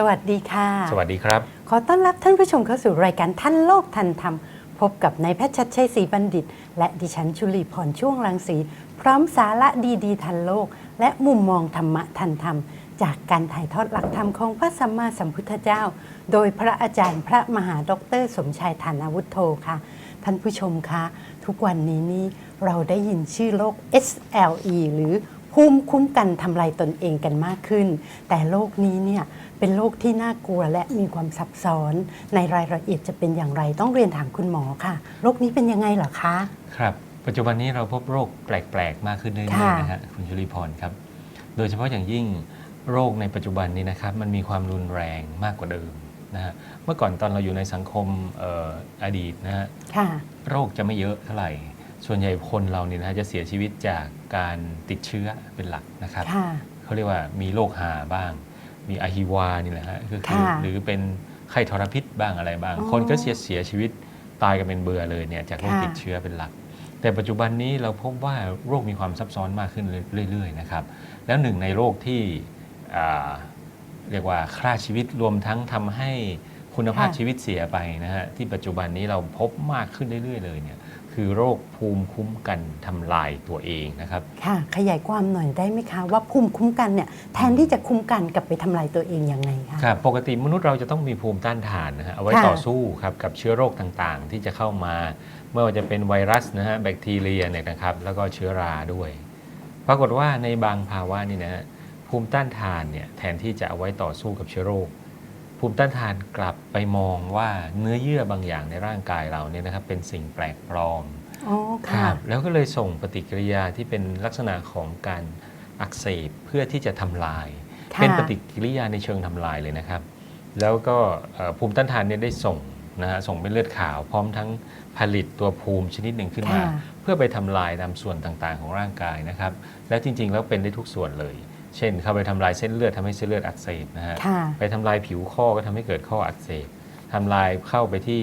สวัสดีค่ะ สวัสดีครับ ขอต้อนรับท่านผู้ชมเข้าสู่รายการท่านโลกทันธรรม พบกับนายแพทย์ชัดชัยศรีบัณฑิต และดิฉันชุลีพรช่วงรังสี พร้อมสาระดีๆ ทันโลก และมุมมองธรรมะทันธรรม จากการถ่ายทอดหลักธรรมของพระสัมมาสัมพุทธเจ้า โดยพระอาจารย์พระมหาดอกเตอรสมชายฐานาวุฒโธค่ะ ท่านผู้ชมคะ ทุกวันนี้นี่เราได้ยินชื่อโรค SLE หรือ ภูมิคุ้มกันทำลายตนเองกันมากขึ้น แต่โรคนี้เนี่ยเป็นโรคที่น่ากลัวและมีความซับซ้อน ในรายละเอียดจะเป็นอย่างไรต้องเรียนถามคุณหมอค่ะโรคนี้เป็นยังไงเหรอคะครับ ปัจจุบันนี้เราพบโรคแปลกๆ มากขึ้นเรื่อยค่ะๆนะฮะคุณชุลีพรครับ โดยเฉพาะอย่างยิ่งโรคในปัจจุบันนี้นะครับมันมีความรุนแรงมากกว่าเดิมนะฮะเมื่อก่อนตอนเราอยู่ในสังคมเอ่ออดีตนะฮะค่ะโรคจะไม่เยอะเท่าไหร่ ส่วนใหญ่คนเราเนี่ยนะฮะจะเสียชีวิตจากการติดเชื้อเป็นหลักนะครับค่ะเขาเรียกว่ามีโรคหาบ้าง มีอะฮิวานี่แหละฮะก็คือค่ะหรือเป็นไข้ทรพิษบ้างอะไรบ้างอ๋อคนก็เสียเสียชีวิตตายกันเป็นเบื่อเลยเนี่ยจากโรคค่ะติดเชื้อเป็นหลัก แต่ปัจจุบันนี้เราพบว่าโรคมีความซับซ้อนมากขึ้นเรื่อยๆนะครับแล้วหนึ่งในโรคที่อ่าเรียกว่าฆ่าชีวิตรวมทั้งทำให้คุณภาพค่ะชีวิตเสียไปนะฮะที่ปัจจุบันนี้เราพบมากขึ้นเรื่อยๆเลยเนี่ย คือโรคภูมิคุ้มกันทำลายตัวเองนะครับ ค่ะ ขยายความหน่อยได้ไหมคะ ว่าภูมิคุ้มกันเนี่ยแทนที่จะคุ้มกันกลับไปทำลายตัวเองยังไงคะ ครับปกติมนุษย์เราจะต้องมีภูมิต้านทานนะฮะเอาไว้ค่ะ ต่อสู้ครับกับเชื้อโรคต่างๆ ที่จะเข้ามาไม่ว่าจะเป็นไวรัสนะฮะแบคทีเรียเนี่ยนะครับแล้วก็เชื้อราด้วย ปรากฏว่าในบางภาวะนี่นะฮะภูมิต้านทานเนี่ยแทนที่จะเอาไว้ต่อสู้กับเชื้อโรค ภูมิต้านทานกลับไปมองว่าเนื้อเยื่อบางอย่างในร่างกายเราเนี่ยนะครับเป็นสิ่งแปลกปลอมอ๋อค่ะแล้วก็เลยส่งปฏิกิริยาที่เป็นลักษณะของการอักเสบเพื่อที่จะทำลายค่ะเป็นปฏิกิริยาในเชิงทำลายเลยนะครับ แล้วก็เอ่อภูมิต้านทานเนี่ยได้ส่งนะฮะส่งเป็นเลือดขาวพร้อมทั้งผลิตตัวภูมิชนิดหนึ่งขึ้นมาค่ะเพื่อไปทำลายตามส่วนต่างๆ ของร่างกายนะครับ และจริงๆ แล้วเป็นได้ทุกส่วนเลย เช่น เข้าไปทำลายเส้นเลือดทำให้เส้นเลือดอักเสบนะฮะค่ะไปทำลายผิวข้อก็ทำให้เกิดข้ออักเสบทำลายเข้าไปที่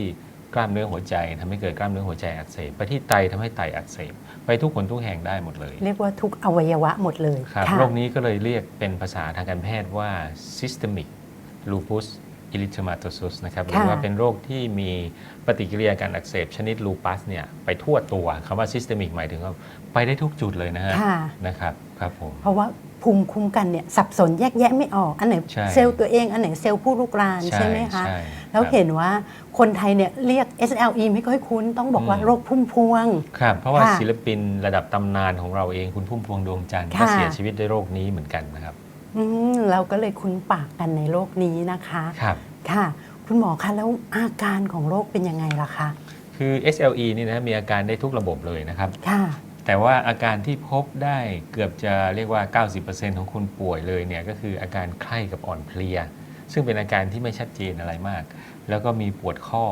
กล้ามเนื้อหัวใจทำให้เกิดกล้ามเนื้อหัวใจอักเสบไปที่ไตทำให้ไตอักเสบไปทุกคนทุกแห่งได้หมดเลย เรียกว่าทุกอวัยวะหมดเลยครับค่ะโรคนี้ก็เลยเรียกเป็นภาษาทางการแพทย์ว่า systemic lupus erythematosus นะครับหรือว่าเป็นโรคที่มีปฏิกิริยาการอักเสบชนิดลูปัสเนี่ยไปทั่วตัวคำว่า systemic หมายถึงว่าไปได้ทุกจุดเลยนะฮะค่ะนะครับครับผมเพราะว่า ภูมิคุ้มกันเนี่ยสับสนแยกแยะไม่ออก อันไหนใช่เซลล์ตัวเองอันไหนเซลล์ผู้ลุกรานใช่ไหมคะใช่แล้วครับเห็นว่าคนไทยเนี่ยเรียก SLE ไม่ค่อยคุ้นต้องบอกว่าอืมโรคพุ่มพวง ครับ เพราะว่าค่ะศิลปินระดับตำนานของเราเองคุณพุ่มพวงดวงจันทร์ค่ะก็เสียชีวิตด้วยโรคนี้เหมือนกันนะครับอืมเราก็เลยคุ้นปากกันในโรคนี้นะคะครับค่ะ คุณหมอคะแล้วอาการของโรคเป็นยังไงล่ะคะคือ SLE นี่นะมีอาการได้ทุกระบบเลยนะครับค่ะ แต่ว่าอาการที่พบได้เกือบจะเรียกว่า 90%ของคนป่วยเลยเนี่ยก็คืออาการไข้กับอ่อนเพลีย ซึ่งเป็นอาการที่ไม่ชัดเจนอะไรมาก แล้วก็มีปวดข้อ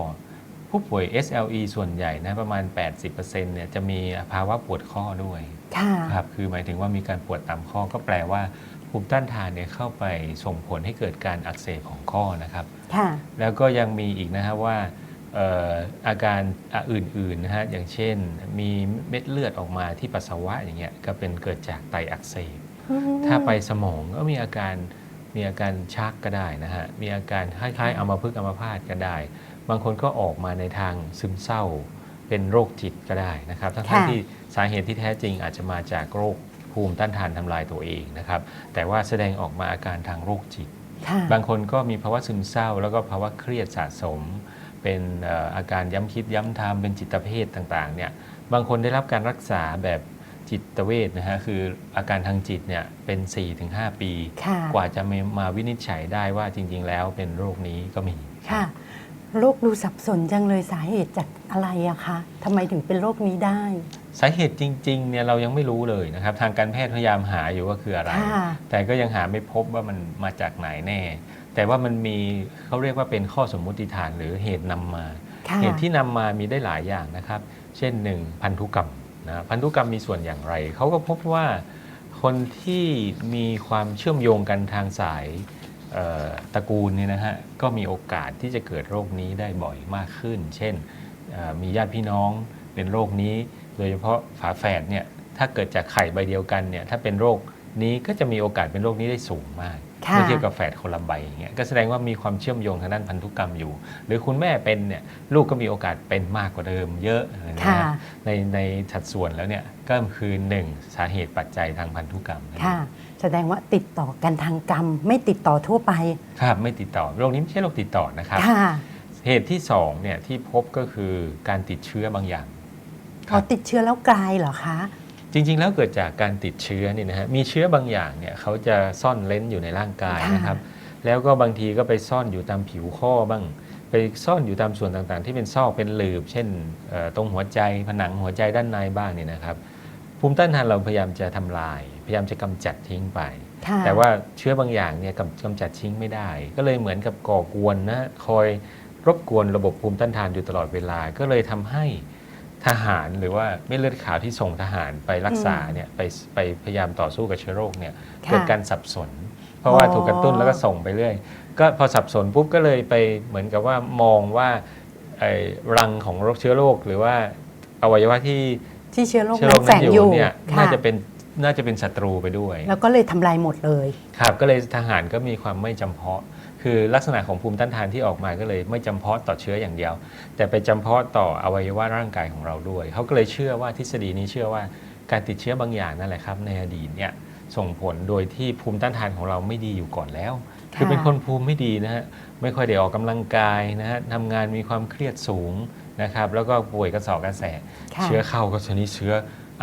ผู้ป่วย SLE ส่วนใหญ่นะประมาณ 80%เนี่ยจะมีภาวะปวดข้อด้วยค่ะครับคือหมายถึงว่ามีการปวดตามข้อก็แปลว่าภูมิต้านทานเนี่ยเข้าไปส่งผลให้เกิดการอักเสบของข้อนะครับค่ะแล้วก็ยังมีอีกนะฮะว่าเอ่ออาการอะอื่นๆนะฮะอย่างเช่น มีเม็ดเลือดออกมาที่ปัสสาวะอย่างเงี้ยก็เป็นเกิดจากไตอักเสบถ้าไปสมองก็มีอาการมีอาการชักก็ได้นะฮะมีอาการคล้ายๆอัมพฤกษ์อัมพาตก็ได้ บางคนก็ออกมาในทางซึมเศร้า เป็นโรคจิตก็ได้นะครับทั้งๆค่ะที่สาเหตุที่แท้จริงอาจจะมาจากโรคภูมิต้านทานทำลายตัวเองนะครับแต่ว่าแสดงออกมาอาการทางโรคจิตค่ะบางคนก็มีภาวะซึมเศร้า แล้วก็ภาวะเครียดสะสม เป็นเอ่ออาการย้ำคิดย้ำทำเป็นจิตเภทต่างๆเนี่ยบางคนได้รับการรักษาแบบจิตเวชนะฮะคืออาการทางจิตเนี่ยเป็น 4-5 ปีค่ะกว่าจะมามาวินิจฉัยได้ว่าจริง ๆ แล้วเป็นโรคนี้ก็มีค่ะโรคดูสับสนจังเลยสาเหตุจากอะไรอะคะทำไมถึงเป็นโรคนี้ได้ สาเหตุจริงๆเนี่ยเรายังไม่รู้เลยนะครับทางการแพทย์พยายามหาอยู่ว่าคืออะไรค่ะแต่ก็ยังหาไม่พบว่ามันมาจากไหนแน่ แต่ว่ามันมีเขาเรียกว่าเป็นข้อสมมุติฐานหรือเหตุนำมาค่ะเหตุที่นำมามีได้หลายอย่างนะครับ เช่นหนึ่งพันธุกรรมนะพันธุกรรมมีส่วนอย่างไรเขาก็พบว่าคนที่มีความเชื่อมโยงกันทางสายเอ่อตระกูลเนี่ยนะฮะก็มีโอกาสที่จะเกิดโรคนี้ได้บ่อยมากขึ้น เช่นเอ่อมีญาติพี่น้องเป็นโรคนี้ โดยเฉพาะฝาแฝดเนี่ยถ้าเกิดจากไข่ใบเดียวกันเนี่ยถ้าเป็นโรคนี้ก็จะมีโอกาสเป็นโรคนี้ได้สูงมากค่ะ เมื่อเทียบกับแฝดคนละใบอย่างเงี้ยก็แสดงว่ามีความเชื่อมโยงทางด้านพันธุกรรมอยู่ หรือคุณแม่เป็นเนี่ยลูกก็มีโอกาสเป็นมากกว่าเดิมเยอะนะค่ะฮะในในสัดส่วนแล้วเนี่ยก็คือหนึ่งสาเหตุปัจจัยทางพันธุกรรมนั่นเอง ค่ะ แสดงว่าติดต่อกันทางกรรม ไม่ติดต่อทั่วไป ครับไม่ติดต่อโรคนี้ไม่ใช่โรคติดต่อนะครับ ค่ะเหตุที่สองเนี่ยที่พบก็คือการติดเชื้อบางอย่างพอติดเชื้อแล้วกลายเหรอคะ จริง ๆ แล้วเกิดจากการติดเชื้อนี่นะฮะมีเชื้อบางอย่างเนี่ยเขาจะซ่อนเล้นอยู่ในร่างกายค่ะนะครับ แล้วก็บางทีก็ไปซ่อนอยู่ตามผิวข้อบ้าง ไปซ่อนอยู่ตามส่วนต่างๆ ที่เป็นซอกเป็นหลืบ เช่นเอ่อตรงหัวใจผนังหัวใจด้านในบ้างเนี่ยนะครับ ภูมิต้านทานเราพยายามจะทำลาย พยายามจะกำจัดทิ้งไปค่ะแต่ว่าเชื้อบางอย่างเนี่ยกำกำจัดทิ้งไม่ได้ ก็เลยเหมือนกับก่อกวนนะคอยรบกวนระบบภูมิต้านทานอยู่ตลอดเวลาก็เลยทำให้ ทหารหรือว่าเม็ดเลือดขาวที่ส่งทหารไปรักษาเนี่ยไปไปพยายามต่อสู้กับเชื้อโรคเนี่ยค่ะเกิดการสับสน เพราะว่าอ๋อถูกกระตุ้นแล้วก็ส่งไปเรื่อยก็พอสับสนปุ๊บก็เลยไปเหมือนกับว่ามองว่าไอ้รังของโรคเชื้อโรคหรือว่าอวัยวะที่ที่เชื้อโรคเชื้อโรนั้คนแฝนั้นงออยู่ยู่เนี่ยค่ะน่าจะเป็น น่าจะเป็นศัตรูไปด้วย แล้วก็เลยทำลายหมดเลย ครับก็เลยทหารก็มีความไม่จำเพาะ คือลักษณะของภูมิต้านทานที่ออกมาก็เลยไม่จำเพาะต่อเชื้ออย่างเดียว แต่ไปจำเพาะต่ออวัยวะร่างกายของเราด้วย เขาก็เลยเชื่อว่าทฤษฎีนี้เชื่อว่าการติดเชื้อบางอย่างนั่นแหละครับ ในอดีตเนี่ยส่งผลโดยที่ภูมิต้านทานของเราไม่ดีอยู่ก่อนแล้ว ค่ะ คือเป็นคนภูมิไม่ดีนะฮะไม่ค่อยได้ออกกำลังกายนะฮะทำงานมีความเครียดสูงนะครับแล้วก็ป่วยกระสอบกระแส ค่ะ เชื้อเข้าก็ชนิดเชื้อ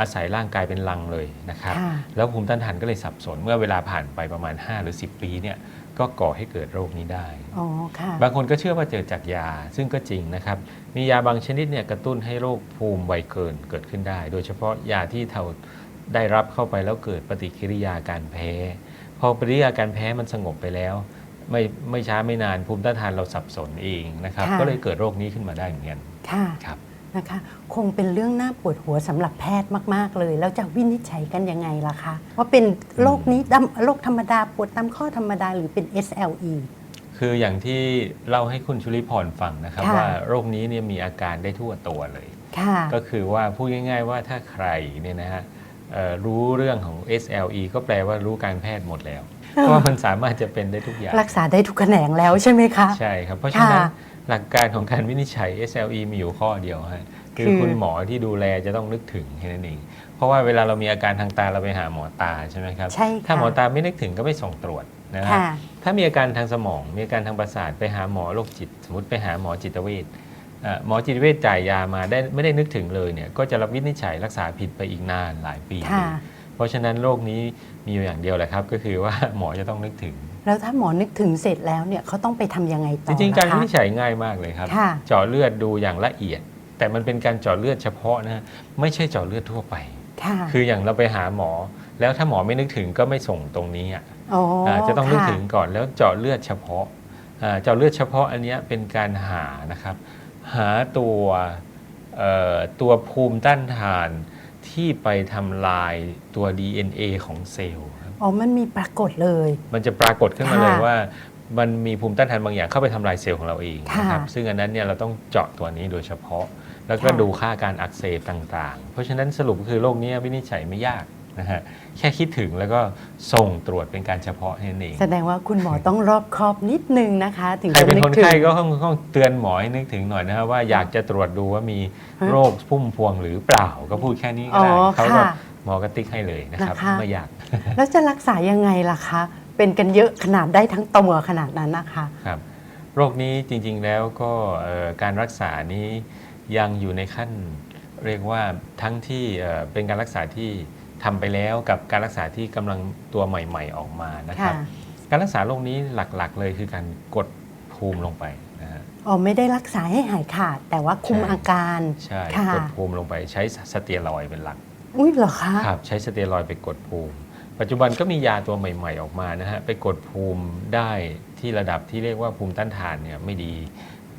อาศัยร่างกายเป็นลังเลยนะครับค่ะแล้วภูมิต้านทานก็เลยสับสน เมื่อเวลาผ่านไปประมาณ 5 หรือ 10 ปีเนี่ยก็ก่อให้เกิดโรคนี้ได้อ๋อค่ะบางคนก็เชื่อว่าเกิดจากยา ซึ่งก็จริงนะครับ มียาบางชนิดเนี่ยกระตุ้นให้โรคภูมิไวเกินเกิดขึ้นได้ โดยเฉพาะยาที่เราได้รับเข้าไปแล้วเกิดปฏิกิริยาการแพ้ พอปฏิกิริยาการแพ้มันสงบไปแล้วไม่ไม่ช้าไม่นานภูมิต้านทานเราสับสนเองนะครับค่ะก็เลยเกิดโรคนี้ขึ้นมาได้เหมือนกัน ค่ะ ครับ นะคะ คงเป็นเรื่องน่าปวดหัวสำหรับแพทย์มาก ๆ เลย แล้วจะวินิจฉัยกันยังไงล่ะคะ ว่าเป็นโรคนี้ดำโรคธรรมดาปวดตามข้อธรรมดาหรือเป็น SLE คืออย่างที่เล่าให้คุณชุลิพรฟังนะครับ ค่ะ ว่าโรคนี้เนี่ยมีอาการได้ทั่วตัวเลย ค่ะ ก็คือว่าพูดง่ายๆว่าถ้าใครเนี่ยนะฮะเอ่อรู้เรื่องของ SLE ก็แปลว่ารู้การแพทย์หมดแล้ว เพราะว่ามันสามารถจะเป็นได้ทุกอย่าง รักษาได้ทุกแขนงแล้วใช่ไหมคะ ใช่ครับ เพราะฉะนั้นค่ะ หลักการของการวินิจฉัย SLE มีอยู่ข้อเดียวฮะคือคือคุณหมอที่ดูแลจะต้องนึกถึงแค่นั้นเองเพราะว่าเวลาเรามีอาการทางตาเราไปหาหมอตาใช่ไหมครับใช่ค่ะถ้าหมอตาไม่นึกถึงก็ไม่ส่งตรวจนะฮะค่ะถ้ามีอาการทางสมอง มีอาการทางประสาทไปหาหมอโรคจิต สมมติไปหาหมอจิตเวชเอ่อหมอจิตเวชจ่ายยามาได้ไม่ได้นึกถึงเลยเนี่ยก็จะรับวินิจฉัยรักษาผิดไปอีกนานหลายปีค่ะเพราะฉะนั้นโรคนี้มีอยู่อย่างเดียวแหละครับ ก็คือว่าหมอจะต้องนึกถึง แล้วถ้าหมอนึกถึงเสร็จแล้วเนี่ยเขาต้องไปทำยังไงต่จอริงๆ การล่ะวิคะนิจฉัยง่ายมากเลยครับ ค่ะ เจาะเลือดดูอย่างละเอียด แต่มันเป็นการเจาะเลือดเฉพาะนะฮะไม่ใช่เจาะเลือดทั่วไป ค่ะคืออย่างเราไปหาหมอ แล้วถ้าหมอไม่นึกถึงก็ไม่ส่งตรงนี้อะอ๋ออาจะต้องนึกค่ะถึงก่อนแล้วเจาะเลือดเฉพาะอ่าเจาะเลือดเฉพาะอันเนี้ยเป็นการหานะครับ หาตัวเอ่อตัวภูมิต้านทานที่ไปทำลายตัว DNA ของเซลล์ครับ อ๋อ มันมีปรากฏเลย มันจะปรากฏขึ้นมาเลยค่ะว่า มันมีภูมิต้านทานบางอย่างเข้าไปทำลายเซลล์ของเราเองค่ะนะครับซึ่งอันนั้นเนี่ยเราต้องเจาะตัวนี้โดยเฉพาะ แล้วก็ค่ะดูค่าการอักเสบต่างๆ เพราะฉะนั้นสรุปก็คือโรคนี้วินิจฉัยไม่ยากนะฮะแค่คิดถึงแล้วก็ส่งตรวจเป็นการเฉพาะแค่นั้นเอง แสดงว่าคุณหมอต้องรอบคอบนิดนึงนะคะ ถึงใครจะเป็นนึกคนถึงไข้ก็ต้องต้องเตือนหมอให้นึกถึงหน่อยนะครับว่าอยากจะตรวจดูว่ามีฮะโรคพุ่มพวงหรือเปล่าก็พูดแค่นี้ก็อ๋อได้เขาก็ค่ะ หมอก็ติ๊กให้เลยนะครับนะคะ ไม่ยาก แล้วจะรักษายังไงล่ะคะ เป็นกันเยอะขนาดได้ทั้งตัวขนาดนั้นนะคะ ครับโรคนี้จริงๆแล้วก็เอ่อการรักษานี้ยังอยู่ในขั้นเรียกว่าทั้งที่เอ่อเป็นการรักษาที่ทำไปแล้วกับการรักษาที่กำลังตัวใหม่ ๆออกมานะครับค่ะการรักษาโรคนี้หลักๆ เลยคือการกดภูมิลงไปนะฮะ อ๋อไม่ได้รักษาให้หายขาด แต่ว่าคุมใช่ อาการ ใช่ค่ะ กดภูมิลงไปใช้สเตียรอยด์เป็นหลัก อุ้ยเหรอคะครับใช้สเตียรอยด์ไปกดภูมิ ปัจจุบันก็มียาตัวใหม่ ๆ ออกมานะฮะไปกดภูมิได้ที่ระดับที่เรียกว่าภูมิต้านทานเนี่ยไม่ดี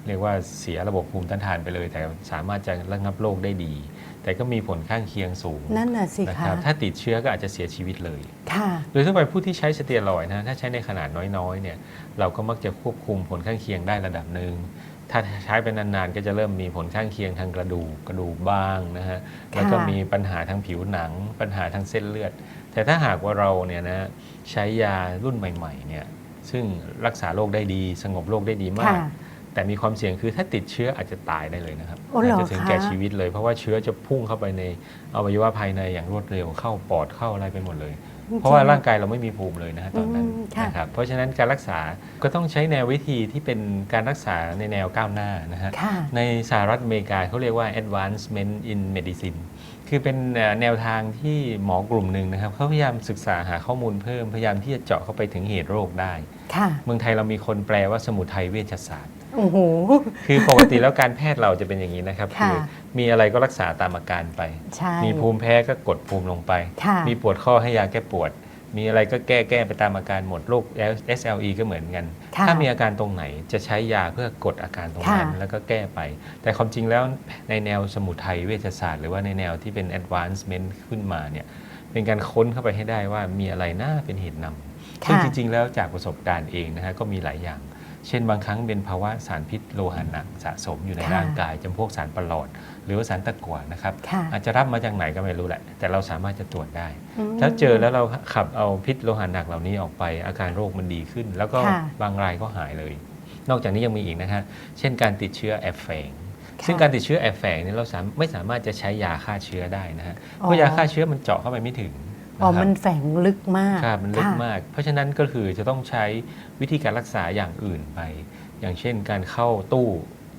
เรียกว่าเสียระบบภูมิต้านทานไปเลย แต่สามารถจะระงับโรคได้ดี แต่ก็มีผลข้างเคียงสูงนั่นน่ะสินะคะครับถ้าติดเชื้อก็อาจจะเสียชีวิตเลยค่ะโดยทั่วไปผู้ที่ใช้สเตียรอยด์นะถ้าใช้ในขนาดน้อยๆเนี่ยเราก็มักจะควบคุมผลข้างเคียงได้ระดับหนึ่ง ถ้าใช้ไปนานๆ ก็จะเริ่มมีผลข้างเคียงทางกระดูกกระดูกบ้างนะฮะแล้วก็มีปัญหาทางผิวหนัง ปัญหาทางเส้นเลือด แต่ถ้าหากว่าเราเนี่ยนะใช้ยารุ่นใหม่ๆเนี่ยซึ่งรักษาโรคได้ดีสงบโรคได้ดีมากค่ะแต่มีความเสี่ยงคือถ้าติดเชื้ออาจจะตายได้เลยนะครับโอ้เหรออาจจะถึงคะแก่ชีวิตเลยเพราะว่าเชื้อจะพุ่งเข้าไปในอวัยวะภายในอย่างรวดเร็วเข้าปอดเข้าอะไรไปหมดเลย เพราะว่าร่างกายเราไม่มีภูมิเลยนะฮะตอนนั้นอืมค่ะนะครับเพราะฉะนั้นการรักษาก็ต้องใช้แนววิธีที่เป็นการรักษาในแนวก้าวหน้านะฮะค่ะในสหรัฐอเมริกาเขาเรียกว่า advancement in medicine คือเป็นเอ่อแนวทางที่หมอกลุ่มหนึ่งนะครับเขาพยายามศึกษาหาข้อมูลเพิ่มพยายามที่จะเจาะเข้าไปถึงเหตุโรคได้ค่ะเมืองไทยเรามีคนแปลว่าสมุทัยเวชศาสตร์ โอ้โห คือปกติแล้วการแพทย์เราจะเป็นอย่างนี้นะครับค่ะคือมีอะไรก็รักษาตามอาการไป ใช่มีภูมิแพ้ก็กดภูมิลงไป ค่ะ มีปวดข้อให้ยาแก้ปวด มีอะไรก็แก้แก้ไปตามอาการหมดโรค SLE ก็เหมือนกัน ค่ะ ถ้ามีอาการตรงไหนจะใช้ยาเพื่อกดอาการตรงนั้น ค่ะ แล้วก็แก้ไป แต่ความจริงแล้วในแนวสมุทัยเวชศาสตร์ หรือว่าในแนวที่เป็น advancement ขึ้นมาเนี่ยเป็นการค้นเข้าไปให้ได้ว่ามีอะไรน่าเป็นเหตุนำซึ่งค่ะ จริงๆแล้วจากประสบการณ์เองนะฮะก็มีหลายอย่าง เช่นบางครั้งเป็นภาวะสารพิษโลหะหนักสะสมอยู่ในค่ะร่างกายจำพวกสารประหลอด หรือว่าสารตะกั่วนะครับ ค่ะอาจจะรับมาจากไหนก็ไม่รู้แหละ แต่เราสามารถจะตรวจได้มแล้วเจอแล้วเราขับเอาพิษโลหะหนักเหล่านี้ออกไป อาการโรคมันดีขึ้น แล้วก็ค่ะ บางรายก็หายเลย นอกจากนี้ยังมีอีกนะฮะเช่นการติดเชื้อแอบแฝง ค่ะซึ่งการติดเชื้อแอบแฝงเนี่ยเราสามไม่สามารถจะใช้ยาฆ่าเชื้อได้นะฮะอ๋อเพราะยาฆ่าเชื้อมันเจาะเข้าไปไม่ถึง อ๋อนะครับมันแฝงลึกมากครับมันลึกค่ะมาก เพราะฉะนั้นก็คือจะต้องใช้วิธีการรักษาอย่างอื่นไป อย่างเช่นการเข้าตู้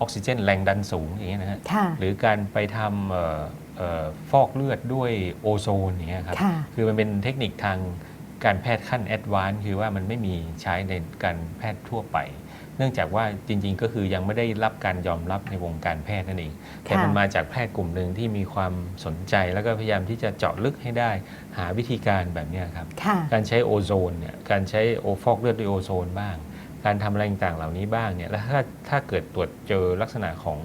ออกซิเจนแรงดันสูงอย่างเงี้ยนะฮะค่ะหรือการไปทำเอ่อเอ่อฟอกเลือดด้วยโอโซนอย่างเงี้ยครับค่ะคือมันเป็นเทคนิคทางการแพทย์ขั้นแอดวานซ์คือว่ามันไม่มีใช้ในการแพทย์ทั่วไป เนื่องจากว่าจริง ๆ ก็คือยังไม่ได้รับการยอมรับในวงการแพทย์นั่นเองแต่มันมาจากแพทย์กลุ่มหนึ่งที่มีความสนใจ แล้วก็พยายามที่จะเจาะลึกให้ได้หาวิธีการแบบเนี้ยครับค่ะการใช้โอโซนเนี่ยการใช้โอฟอกเลือดด้วยโอโซนบ้าง การทำอะไรต่างๆเหล่านี้บ้างเนี่ยแล้วถ้าถ้าเกิดตรวจเจอลักษณะของ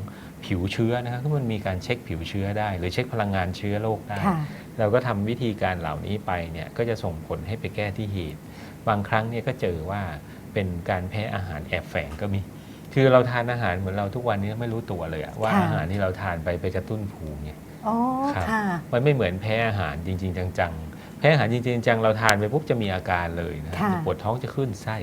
ผิวเชื้อนะครับก็มันมีการเช็คผิวเชื้อได้ หรือเช็คพลังงานเชื้อโรคได้ค่ะเราก็ทำวิธีการเหล่านี้ไปเนี่ยก็จะส่งผลให้ไปแก้ที่เหตุ บางครั้งเนี่ยก็เจอว่า เป็นการแพ้อาหารแอบแฝงก็มี คือเราทานอาหารเหมือนเราทุกวันนี้ไม่รู้ตัวเลยอะว่าค่ะ อาหารที่เราทานไปไปกระตุ้นภูมิไง อ๋อครับ ค่ะ มันไม่เหมือนแพ้อาหารจริง ๆ จังๆ แพ้อาหารจริง ๆ จังๆเราทานไปปุ๊บจะมีอาการเลยนะค่ะปวดท้องจะขึ้นไส้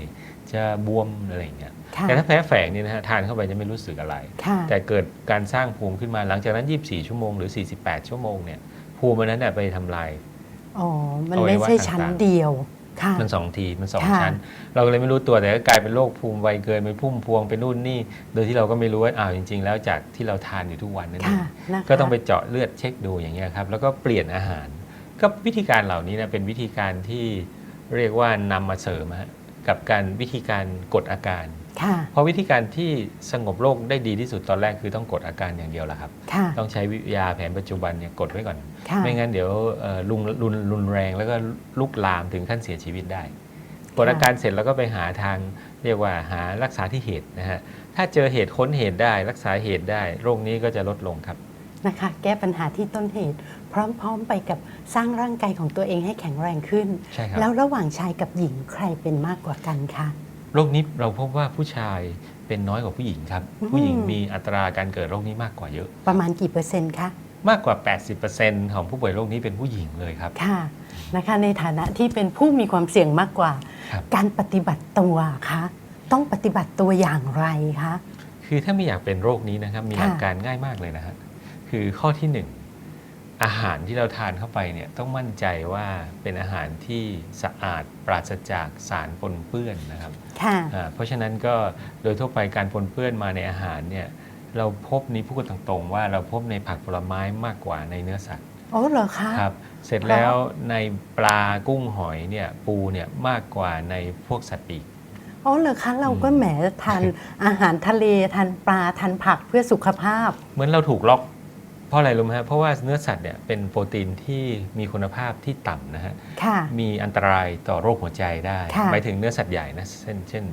จะบวมอะไรอย่างเงี้ย ค่ะแต่ถ้าแพ้แฝงเนี่ยนะฮะทานเข้าไปจะไม่รู้สึกอะไร ค่ะ แต่เกิดการสร้างภูมิขึ้นมาหลังจากนั้น 24 ชั่วโมงหรือ 48 ชั่วโมงเนี่ยภูมิมันนั้นน่ะไปทำลาย อ๋อ มันอวัไม่ยวะใช่ชั้นต่างๆเดียวค่ะ มันสองทีมันสองค่ะชั้น เราก็เลยไม่รู้ตัวแต่ก็กลายเป็นโรคภูมิไวเกินไปพุ่มพวงไปนู่นนี่ โดยที่เราก็ไม่รู้ว่าอ้าวจริง ๆ แล้วจากที่เราทานอยู่ทุกวันนั่นเอค่ะงนะคะก็ต้องไปเจาะเลือดเช็คดูอย่างเงี้ยครับแล้วก็เปลี่ยนอาหาร ก็วิธีการเหล่านี้นะเป็นวิธีการที่เรียกว่านำมาเสริมฮะกับการวิธีการกดอาการ ค่ะ เพราะวิธีการที่สงบโรคได้ดีที่สุดตอนแรกคือต้องกดอาการอย่างเดียวแหละครับ ค่ะ ต้องใช้วิยาแผนปัจจุบันเนี่ยกดไว้ก่อน ค่ะ ไม่งั้นเดี๋ยวเอ่อรุนรุนรุนแรงแล้วก็ลุกลามถึงขั้นเสียชีวิตได้ กดอาการเสร็จแล้วก็ไปหาทางเรียกว่าหารักษาที่เหตุนะฮะ ถ้าเจอเหตุค้นเหตุได้รักษาเหตุได้ โรคนี้ก็จะลดลงครับ นะคะ แก้ปัญหาที่ต้นเหตุ พร้อม ๆ ไปกับสร้างร่างกายของตัวเองให้แข็งแรงขึ้น ใช่ครับ แล้วระหว่างชายกับหญิงใครเป็นมากกว่ากันคะ โรคนี้เราพบว่าผู้ชายเป็นน้อยกว่าผู้หญิงครับอืมผู้หญิงมีอัตราการเกิดโรคนี้มากกว่าเยอะ ประมาณกี่เปอร์เซ็นต์คะมากกว่า 80%ของผู้ป่วยโรคนี้เป็นผู้หญิงเลยครับ ค่ะ นะคะในฐานะที่เป็นผู้มีความเสี่ยงมากกว่าครับการปฏิบัติตัวคะต้องปฏิบัติตัวอย่างไรคะ คือถ้าไม่อยากเป็นโรคนี้นะครับ มีค่ะหลักการง่ายมากเลยนะฮะ คือข้อที่หนึ่ง อาหารที่เราทานเข้าไปเนี่ยต้องมั่นใจว่าเป็นอาหารที่สะอาดปราศจากสารปนเปื้อนนะครับค่ะอ่าเพราะฉะนั้นก็โดยทั่วไปการปนเปื้อนมาในอาหารเนี่ยเราพบนี้พูดกันตรงๆว่าเราพบในผักผลไม้มากกว่าในเนื้อสัตว์โอ้เหรอคะครับ เสร็จแล้วในปลากุ้งหอยเนี่ยปูเนี่ยมากกว่าในพวกสัตว์ปีกอ๋อเหรอคะเราก็แหมทานอาหารทะเลทานปลาทานผักเพื่อสุขภาพ เหมือนเราถูกล็อกเพ ราะอะไรรู้ไหมฮะเพราะว่าเนื้อสัตว์เนี่ยเป็นโปรตีนที่มีคุณภาพที่ต่ำนะฮะค่ะ มีอันตรายต่อโรคหัวใจได้ค่ะ หมายถึงเนื้อสัตว์ใหญ่นะเช่นเช่น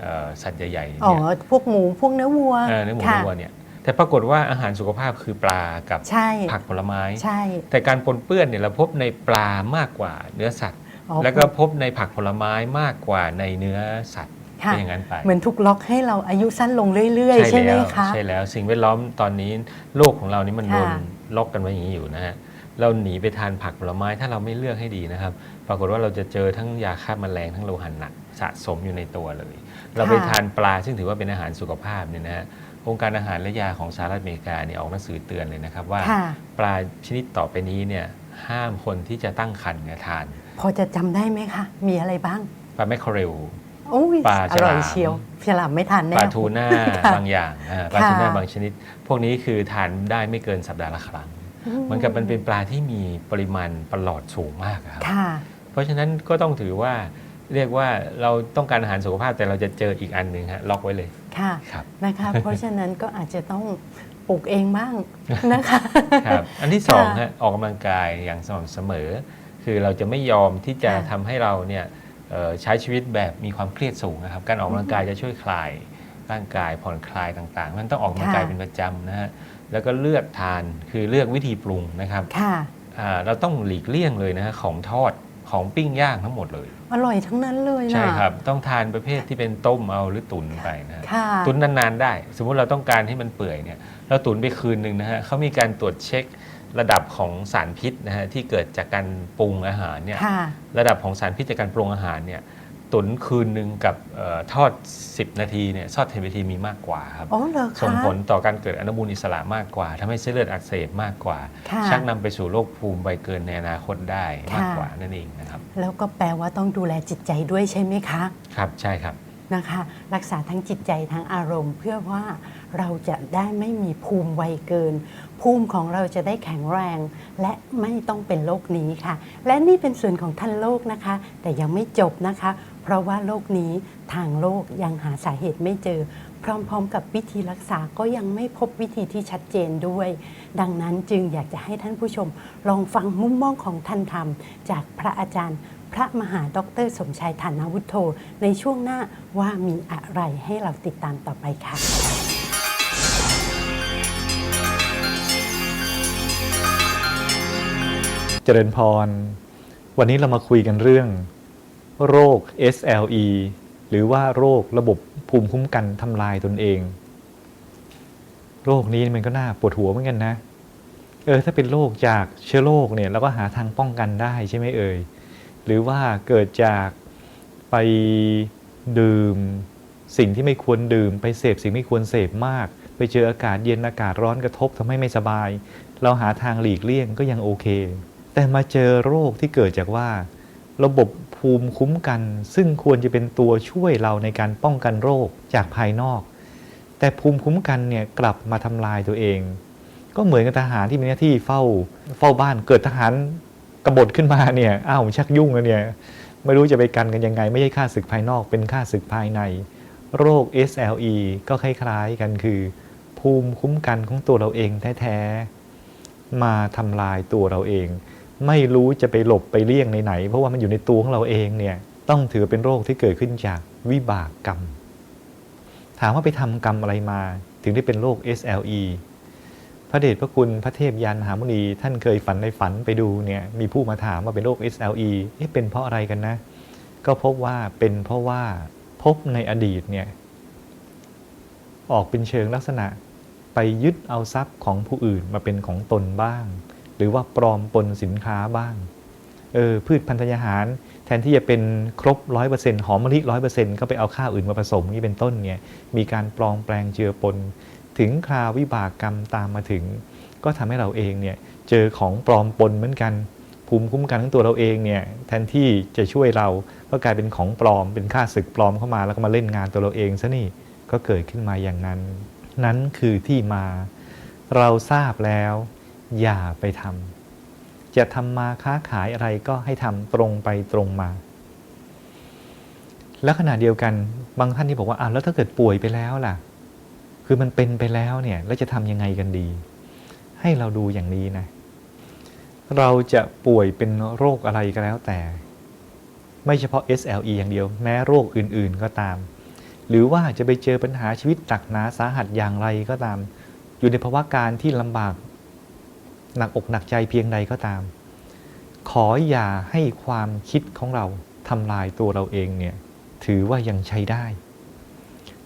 เอ่อสัตว์ใหญ่ๆอ๋อ เนี่ยพวกหมู พวกเนื้อวัวเออเนื้อหมูค่ะเนื้อวัวเนี่ยแต่ปรากฏว่าอาหารสุขภาพคือปลากับใช่ ผักผลไม้ ใช่ แต่การปนเปื้อนเนี่ยเราพบในปลามากกว่าเนื้อสัตว์ อ๋อ แล้วก็พบในผักผลไม้มากกว่าในเนื้อสัตว์ ค่ะ เป็นอย่างนั้นไปเหมือนถูกล็อกให้เราอายุสั้นลงเรื่อย ๆ ใช่ไหมแล้วคะ ใช่แล้วสิ่งแวดล้อมตอนนี้โลกของเรานี่มันโดนค่ะ ล็อกกันไว้อย่างนี้อยู่นะฮะเราหนีไปทานผักผลไม้ถ้าเราไม่เลือกให้ดีนะครับ ปรากฏว่าเราจะเจอทั้งยาฆ่าแมลงทั้งโลหะหนักสะสมอยู่ในตัวเลย เราไปทานปลาซึ่งถือว่าเป็นอาหารสุขภาพเนี่ยนะฮะองค์การอาหารและยาของสหรัฐอเมริกาเนี่ยออกหนังสือเตือนเลยนะครับว่า ค่ะ ปลาชนิดต่อไปนี้เนี่ยห้ามคนที่จะตั้งครรภ์เนี่ยทาน พอจะจำได้ไหมคะ มีอะไรบ้าง ปลาแมคเคอเรล โอ้ยปลาอฉลามร่อยเชียวฉลามไม่ทานแน่ ปลาทูน่าค่ะบางอย่างอ่าปลาค่ะทูน่าบางชนิด พวกนี้คือทานได้ไม่เกินสัปดาห์ละครั้งเหมือนกับมันเป็นปลาที่มีปริมาณประหลอดสูงมากอะครับ ค่ะ เพราะฉะนั้นก็ต้องถือว่าเรียกว่าเราต้องการอาหารสุขภาพแต่เราจะเจออีกอันหนึ่งฮะล็อกไว้เลยค่ะ ครับ นะคะ เพราะฉะนั้นก็อาจจะต้องปลูกเองบ้างนะคะ ครับ อันที่สองค่ะฮะออกกำลังกายอย่างสม่ำเสมอ คือเราจะไม่ยอมที่จะค่ะทำให้เราเนี่ยเอ่อ ใช้ชีวิตแบบมีความเครียดสูงนะครับ การออกกำลังกายจะช่วยคลายร่างกายผ่อนคลายต่างๆ มันต้องออกกำลังกายค่ะเป็นประจำนะฮะแล้วก็เลือกทานคือเลือกวิธีปรุงนะครับค่ะอ่าเราต้องหลีกเลี่ยงเลยนะฮะของทอดของปิ้งย่างทั้งหมดเลย อร่อยทั้งนั้นเลยนะใช่ครับ ต้องทานประเภทที่เป็นต้มเอาหรือตุ๋นไปนะฮะค่ะตุนนานๆได้ สมมุติเราต้องการให้มันเปื่อยเนี่ยเราตุนไปคืนหนึ่งนะฮะเขามีการตรวจเช็ค ระดับของสารพิษนะฮะที่เกิดจากการปรุงอาหารเนี่ยค่ะ ระดับของสารพิษจากการปรุงอาหารเนี่ยตุนคืนหนึ่งกับเออทอด 10 นาทีเนี่ยทอด10นาทีมีมากกว่าครับ อ๋อเหรอคะ ส่งผลต่อการเกิดอนุมูลอิสระมากกว่าทำให้เส้นเลือดอักเสบมากกว่า ค่ะ ชักนำไปสู่โรคภูมิใบเกินในอนาคตได้มากค่ะกว่านั่นเองนะครับ แล้วก็แปลว่าต้องดูแลจิตใจด้วยใช่ไหมคะ ครับ ใช่ครับ นะคะ รักษาทั้งจิตใจทั้งอารมณ์ เพื่อว่า เราจะได้ไม่มีภูมิไวเกิน ภูมิของเราจะได้แข็งแรง และไม่ต้องเป็นโรคนี้ค่ะ และนี่เป็นส่วนของท่านโลกนะคะ แต่ยังไม่จบนะคะ เพราะว่าโรคนี้ทางโลกยังหาสาเหตุไม่เจอ พร้อมๆ กับวิธีรักษาก็ยังไม่พบวิธีที่ชัดเจนด้วย ดังนั้นจึงอยากจะให้ท่านผู้ชม ลองฟังมุมมองของท่านธรรม จากพระอาจารย์พระมหาดรสมชายฐานวุฒโธในช่วงหน้าว่ามีอะไรให้เราติดตามต่อไปค่ะ จริญพร วันนี้เรามาคุยกันเรื่อง โรค SLE หรือว่าโรคระบบภูมิคุ้มกันทำลายตนเอง โรคนี้มันก็น่าปวดหัวเหมือนกันนะ เออถ้าเป็นโรคจากเชื้อโรคเนี่ยเราก็หาทางป้องกันได้ใช่ไหมเอ่ย หรือว่าเกิดจากไปดื่มสิ่งที่ไม่ควรดื่ม ไปเสพสิ่งไม่ควรเสพมาก ไปเจออากาศเย็นอากาศร้อนกระทบทำให้ไม่สบาย เราหาทางหลีกเลี่ยงก็ยังโอเค แต่มาเจอโรคที่เกิดจากว่า ระบบภูมิคุ้มกัน ซึ่งควรจะเป็นตัวช่วยเราในการป้องกันโรคจากภายนอก แต่ภูมิคุ้มกันเนี่ยกลับมาทำลายตัวเอง ก็เหมือนกับทหารที่มีหน้าที่เฝ้าเฝ้าบ้านเกิดทหารกบฏขึ้นมาเนี่ยอ้าวชักยุ่งแล้วเนี่ยไม่รู้จะไปกันกันยังไง ไม่ใช่ค่าศึกภายนอกเป็นค่าศึกภายใน โรค SLE ก็คล้ายๆกันคือ ภูมิคุ้มกันของตัวเราเองแท้ๆมาทำลายตัวเราเอง ไม่รู้จะไปหลบไปเลี่ยงในไหนเพราะว่ามันอยู่ในตัวของเราเองเนี่ยต้องถือเป็นโรคที่เกิดขึ้นจากวิบากกรรม ถามว่าไปทำกรรมอะไรมา ถึงได้เป็นโรค SLE พระเดชพระคุณพระเทพยานมหามุนีท่านเคยฝันในฝันไปดูเนี่ยมีผู้มาถามว่าเป็นโรค SLE เอ๊ะเป็นเพราะอะไรกันนะ ก็พบว่าเป็นเพราะว่าพบในอดีตเนี่ยออกเป็นเชิงลักษณะไปยึดเอาทรัพย์ของผู้อื่นมาเป็นของตนบ้าง หรือว่าปลอมปนสินค้าบ้างเออพืชพันธุ์อาหาร แทนที่จะเป็นครบร้อยเปอร์เซ็นต์หอมมะลิร้อยเปอร์เซ็นต์ก็ไปเอาข้าวอื่นมาผสมนี่เป็นต้นเนี่ยมีการปลอมแปลงเจือปน ถึงคราววิบากกรรมตามมาถึง ก็ทำให้เราเองเนี่ยเจอของปลอมปนเหมือนกัน ภูมิคุ้มกันของตัวเราเองเนี่ยแทนที่จะช่วยเราก็กลายเป็นของปลอมเป็นค่าศึกปลอมเข้ามาแล้วก็มาเล่นงานตัวเราเองซะนี่ก็เกิดขึ้นมาอย่างนั้น นั้นคือที่มา เราทราบแล้ว อย่าไปทำจะทำมาค้าขายอะไรก็ให้ทำตรงไปตรงมา แล้วขณะเดียวกันบางท่านที่บอกว่าอ้าวแล้วถ้าเกิดป่วยไปแล้วล่ะ คือมันเป็นไปแล้วเนี่ยแล้วจะทำยังไงกันดี ให้เราดูอย่างนี้นะ เราจะป่วยเป็นโรคอะไรก็แล้วแต่ ไม่เฉพาะ SLE อย่างเดียว แม้โรคอื่น ๆก็ตาม หรือว่าจะไปเจอปัญหาชีวิตหนักหนาสาหัสอย่างไรก็ตาม อยู่ในภาวะการที่ลำบาก หนักอกหนักใจเพียงใดก็ตาม ขออย่าให้ความคิดของเราทำลายตัวเราเองเนี่ยถือว่ายังใช้ได้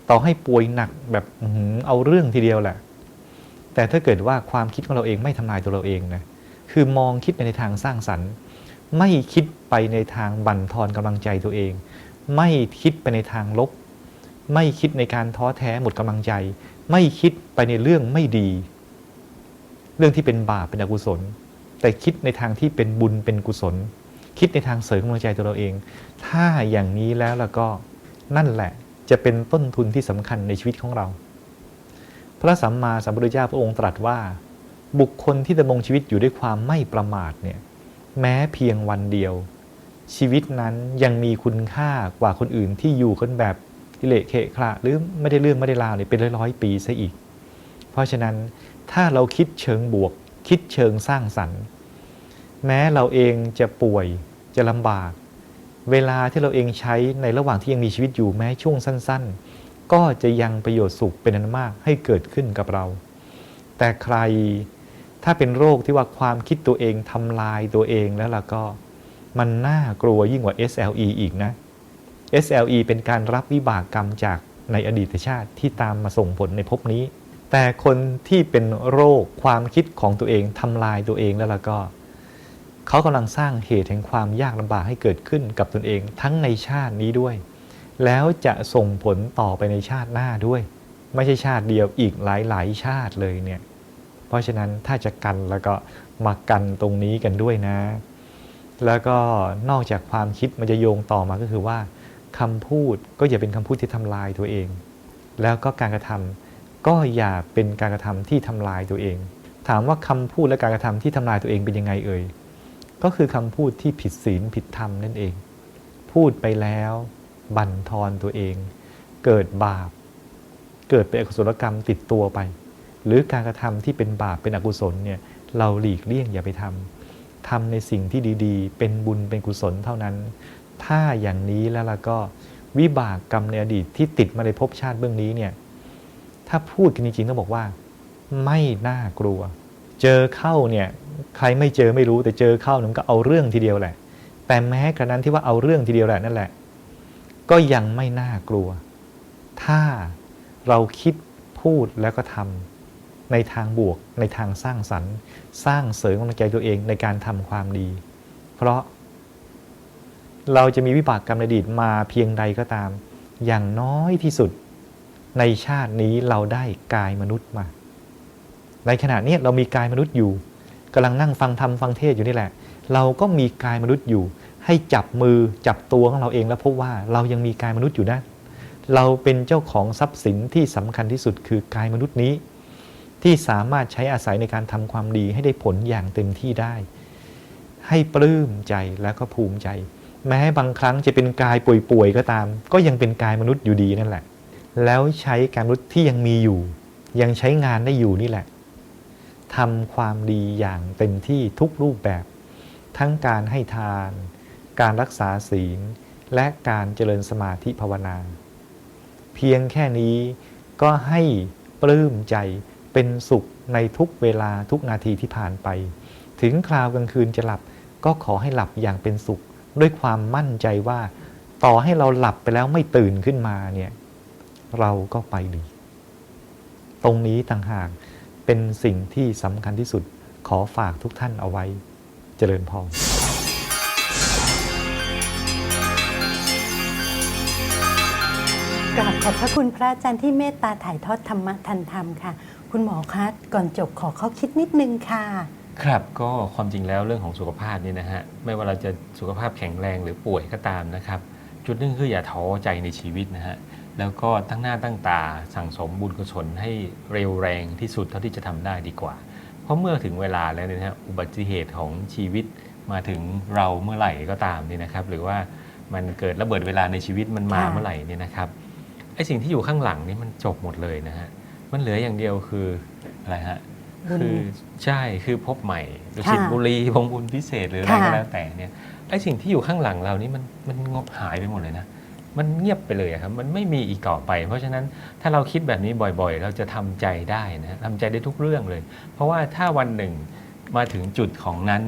ต่อให้ป่วยหนักแบบอเอาเรื่องทีเดียวแหละ แต่ถ้าเกิดว่าความคิดของเราเองไม่ทำลายตัวเราเองนะคคือมองคิดไปในทางสร้างสรรค์ ไม่คิดไปในทางบั่นทอนกำลังใจตัวเอง ไม่คิดไปในทางลบ ไม่คิดในการท้อแท้หมดกำลังใจ ไม่คิดไปในเรื่องไม่ดี เรื่องที่เป็นบาปเป็นอกุศล แต่คิดในทางที่เป็นบุญเป็นกุศล คิดในทางเสริมกำลังใจตัวเราเอง ถ้าอย่างนี้แล้วแล้วก็นั่นแหละจะเป็นต้นทุนที่สำคัญในชีวิตของเรา พระสัมมาสัมพุทธเจ้าพระองค์ตรัสว่า บุคคลที่ดำรงชีวิตอยู่ด้วยความไม่ประมาทเนี่ยแม้เพียงวันเดียว ชีวิตนั้นยังมีคุณค่ากว่าคนอื่นที่อยู่กันแบบกิเละเขะขระหรือไม่ได้เรื่องไม่ได้ราวเนี่ยเป็นร้อยๆปีซะอีก เพราะฉะนั้น ถ้าเราคิดเชิงบวก คิดเชิงสร้างสรรค์ แม้เราเองจะป่วยจะลำบาก เวลาที่เราเองใช้ในระหว่างที่ยังมีชีวิตอยู่แม้ช่วงสั้น ๆ ก็จะยังประโยชน์สุขเป็นอันมากให้เกิดขึ้นกับเรา แต่ใครถ้าเป็นโรคที่ว่าความคิดตัวเองทำลายตัวเองแล้วล่ะก็ มันน่ากลัวยิ่งกว่า SLE อีกนะ SLE เป็นการรับวิบากกรรมจากในอดีตชาติที่ตามมาส่งผลในภพนี้ แต่คนที่เป็นโรคความคิดของตัวเองทำลายตัวเองแล้วล่ะก็ เขากำลังสร้างเหตุแห่งความยากลำบากให้เกิดขึ้นกับตนเองทั้งในชาตินี้ด้วย แล้วจะส่งผลต่อไปในชาติหน้าด้วย ไม่ใช่ชาติเดียวอีกหลายๆ ชาติเลยเนี่ย เพราะฉะนั้นถ้าจะกันแล้วก็มากันตรงนี้กันด้วยนะ แล้วก็นอกจากความคิดมันจะโยงต่อมาก็คือว่าคำพูดก็อย่าเป็นคำพูดที่ทำลายตัวเอง แล้วก็การกระทำ ก็อย่าเป็นการกระทำที่ทำลายตัวเอง ถามว่าคำพูดและการกระทำที่ทำลายตัวเองเป็นยังไงเอ่ย ก็คือคำพูดที่ผิดศีลผิดธรรมนั่นเอง พูดไปแล้วบั่นทอนตัวเอง เกิดบาป เกิดเป็นอกุศลกรรมติดตัวไป หรือการกระทำที่เป็นบาปเป็นอกุศลเนี่ยเราหลีกเลี่ยงอย่าไปทำทำในสิ่งที่ดีๆ เป็นบุญเป็นกุศลเท่านั้น ถ้าอย่างนี้แล้วล่ะก็วิบากกรรมในอดีตที่ติดมาในภพชาติเบื้องนี้เนี่ย ถ้าพูดกันจริงๆต้องบอกว่า ไม่น่ากลัว เจอเข้าเนี่ยใครไม่เจอไม่รู้แต่เจอเข้าเนี่มันก็เอาเรื่องทีเดียวแหละ แต่แม้กระนั้นที่ว่าเอาเรื่องทีเดียวแหละนั่นแหละ ก็ยังไม่น่ากลัว ถ้าเราคิดพูดแล้วก็ทำในทางบวก ในทางสร้างสรรค์สร้างเสริมกำลังใจตัวเองในการทำความดี เพราะ เราจะมีวิบากกรรมในอดีตมาเพียงใดก็ตาม อย่างน้อยที่สุด ในชาตินี้เราได้กายมนุษย์มา ในขณะนี้เรามีกายมนุษย์อยู่กำลังนั่งฟังธรรมฟังเทศอยู่นี่แหละ เราก็มีกายมนุษย์อยู่ ให้จับมือจับตัวของเราเองแล้วพบว่าเรายังมีกายมนุษย์อยู่นะ เราเป็นเจ้าของทรัพย์สินที่สำคัญที่สุดคือกายมนุษย์นี้ ที่สามารถใช้อาศัยในการทำความดีให้ได้ผลอย่างเต็มที่ได้ ให้ปลื้มใจแล้วก็ภูมิใจ แม้บางครั้งจะเป็นกายป่วยๆก็ตาม ก็ยังเป็นกายมนุษย์อยู่ดีนั่นแหละ แล้วใช้กายมนุษย์ที่ยังมีอยู่ ยังใช้งานได้อยู่นี่แหละทำความดีอย่างเต็มที่ทุกรูปแบบ ทั้งการให้ทาน การรักษาศีล และการเจริญสมาธิภาวนา เพียงแค่นี้ก็ให้ปลื้มใจเป็นสุขในทุกเวลาทุกนาทีที่ผ่านไป ถึงคราวกลางคืนจะหลับก็ขอให้หลับอย่างเป็นสุข ด้วยความมั่นใจว่า ต่อให้เราหลับไปแล้วไม่ตื่นขึ้นมาเนี่ย เราก็ไปดี ตรงนี้ต่างหากเป็นสิ่งที่สำคัญที่สุดขอฝากทุกท่านเอาไว้เจริญพรกราบขอบพระคุณพระอาจารย์ที่เมตตาถ่ายทอดธรรมะทันธรรมค่ะ คุณหมอคะก่อนจบขอข้อคิดนิดนึงค่ะ ครับก็ความจริงแล้วเรื่องของสุขภาพนี่นะฮะไม่ว่าเราจะสุขภาพแข็งแรงหรือป่วยก็ตามนะครับ จุดหนึงคืออย่าท้อใจในชีวิตนะฮะ แล้วก็ตั้งหน้าตั้งตาสั่งสมบุญกุศลให้เร็วแรงที่สุดเท่าที่จะทำได้ดีกว่า เพราะเมื่อถึงเวลาแล้วเนี่ยนะฮะอุบัติเหตุของชีวิตมาถึงเราเมื่อไหร่ก็ตามเนี่ยนะครับ หรือว่ามันเกิดระเบิดเวลาในชีวิตมันมาค่ะเมื่อไหร่เนี่ยนะครับไอ้สิ่งที่อยู่ข้างหลังนี่มันจบหมดเลยนะฮะมันเหลืออย่างเดียวคืออะไรฮะบุญคือใช่คือพบใหม่ดุสิตค่ะบุรีพงบุญพิเศษหรืออะไรค่ะก็แล้วแต่เนี่ยไอ้สิ่งที่อยู่ข้างหลังเรานี่มันมันงบหายไปหมดเลยนะ มันเงียบไปเลยอะครับมันไม่มีอีกต่อไป เพราะฉะนั้นถ้าเราคิดแบบนี้บ่อยๆ เราจะทำใจได้นะทำใจได้ทุกเรื่องเลย เพราะว่าถ้าวันหนึ่งมาถึงจุดของนั้น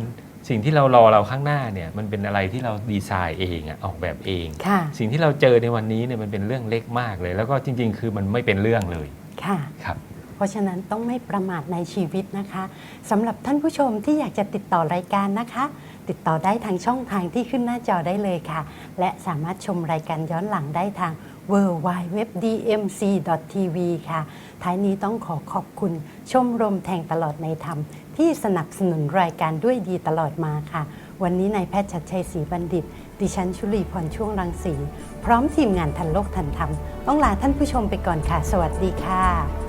สิ่งที่เรารอเราข้างหน้าเนี่ยมันเป็นอะไรที่เราดีไซน์เองอะออกแบบเองค่ะสิ่งที่เราเจอในวันนี้เนี่ยมันเป็นเรื่องเล็กมากเลย แล้วก็จริง ๆ คือมันไม่เป็นเรื่องเลยค่ะครับ เพราะฉะนั้นต้องไม่ประมาทในชีวิตนะคะสำหรับท่านผู้ชมที่อยากจะติดต่อรายการนะคะ ติดต่อได้ทางช่องทางที่ขึ้นหน้าจอได้เลยค่ะ และสามารถชมรายการย้อนหลังได้ทาง w w w d m c t v ค่ะ ท้ายนี้ต้องขอขอบคุณชมรมแทงตลอดในธรรม ที่สนับสนุนรายการด้วยดีตลอดมาค่ะ วันนี้นายแพทย์ชัดชัยศรีบัณฑิต ดิฉันชุลีพรช่วงรังสี พร้อมทีมงานทันโลกทันธรรม ต้องลาท่านผู้ชมไปก่อนค่ะ สวัสดีค่ะ